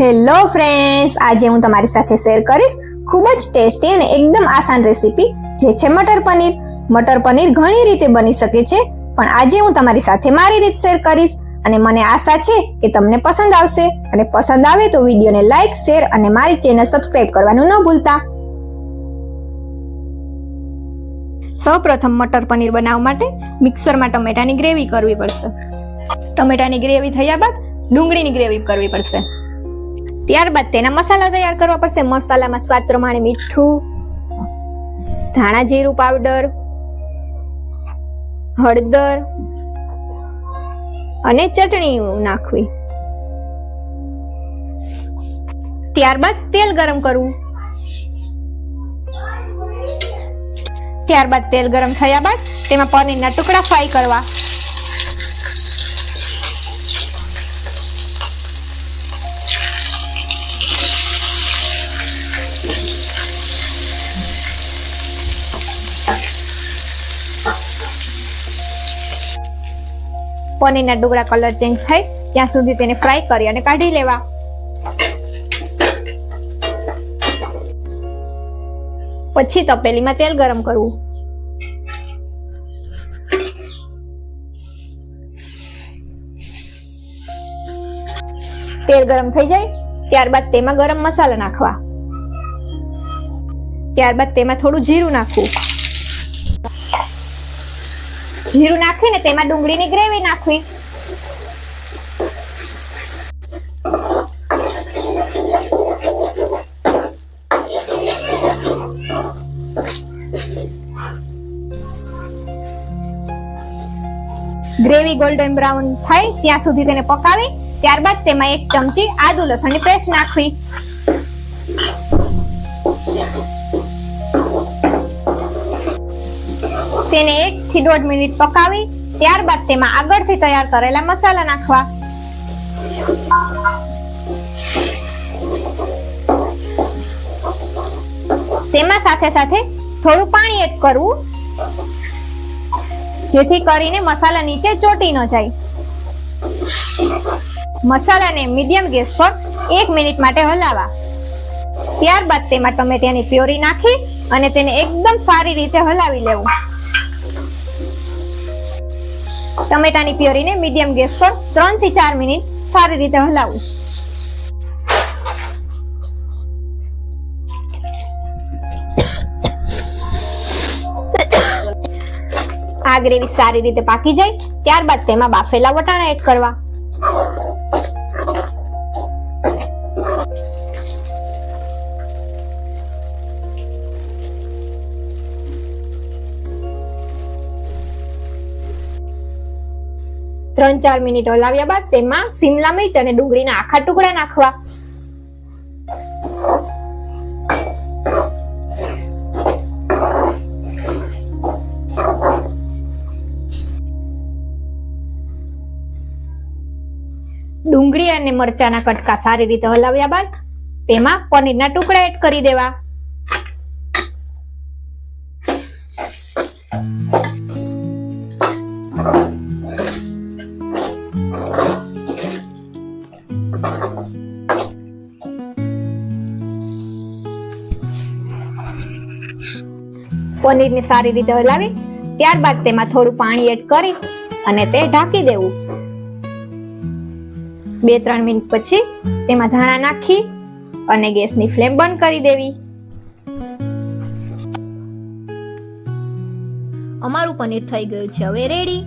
Hello friends, આજે હું તમારી સાથે શેર કરીશ ખૂબ જ ટેસ્ટી અને એકદમ આસાન રેસીપી, જે છે મટર પનીર. મટર પનીર ઘણી રીતે બની શકે છે, પણ આજે હું તમારી સાથે મારી રીત શેર કરીશ અને મને આશા છે કે તમને પસંદ આવશે. અને પસંદ આવે તો વિડીયોને લાઈક, શેર અને મારી ચેનલ સબસ્ક્રાઇબ કરવાનું ન ભૂલતા. સૌપ્રથમ મટર પનીર બનાવવા માટે મિક્સરમાં ટમેટાની ગ્રેવી કરવી પડશે. ટમેટાની ગ્રેવી થયા બાદ ડુંગળીની ગ્રેવી કરવી પડશે. ત્યારબાદ તેના મસાલા તૈયાર કરવા પડશે. મસાલામાં સ્વાદ પ્રમાણે મીઠું, ધાણા જીરું પાવડર, હળદર અને ચટણી નાખવી. ત્યારબાદ તેલ ગરમ કરવું. ત્યારબાદ તેલ ગરમ થયા બાદ તેમાં પનીરના ટુકડા ફ્રાય કરવા. પનીરના ડુગરા કલર ચેન્જ થાય ત્યાં સુધી તેને ફ્રાય કરી અને કાઢી લેવા. પછી તપેલીમાં તેલ ગરમ કરવું. તેલ ગરમ થઈ જાય, ત્યારબાદ તેમાં ગરમ મસાલા નાખવા. ત્યારબાદ તેમાં થોડું જીરું નાખવું. જીરું નાખીને તેમાં ડુંગળીની ગ્રેવી નાખવી. ગ્રેવી ગોલ્ડન બ્રાઉન થાય ત્યાં સુધી તેને પકાવી, ત્યારબાદ તેમાં એક ચમચી આદુ લસણની પેસ્ટ નાખવી. તેને એક થી દોઢ મિનિટ પકાવી, ત્યારબાદ તેમાં આગળથી તૈયાર કરેલા મસાલા નાખવા. તેમાં સાથે સાથે થોડું પાણી એડ કરવું, જેથી કરીને મસાલા નીચે ચોટી ન જાય. મસાલાને મીડિયમ ગેસ પર એક મિનિટ માટે હલાવા ત્યારબાદ તેમાં ટમેટાની પ્યોરી નાખી અને તેને એકદમ સારી રીતે હલાવી લેવું. ટમેટાની પ્યોરીને મીડિયમ ગેસ પર ત્રણથી ચાર મિનિટ સારી રીતે હલાવવું આ ગ્રેવી સારી રીતે પાકી જાય, ત્યારબાદ તેમાં બાફેલા વટાણા એડ કરવા. ત્રણ ચાર મિનિટ હલાવ્યા બાદ તેમાં સિમલા મિર્ચ અને ડુંગળીના આખા ટુકડા નાખવા. ડુંગળી અને મરચાના કટકા સારી રીતે હલાવ્યા બાદ તેમાં પનીરના ટુકડા એડ કરી દેવા. પનીરને સારી રીતે હલાવી, ત્યારબાદ તેમાં થોડું પાણી એડ કરી અને તે ઢાંકી દેવું. બે ત્રણ મિનિટ પછી તેમાં ધાણા નાખી અને ગેસની ફ્લેમ બંધ કરી દેવી. અમારું પનીર થઈ ગયું છે. હવે રેડી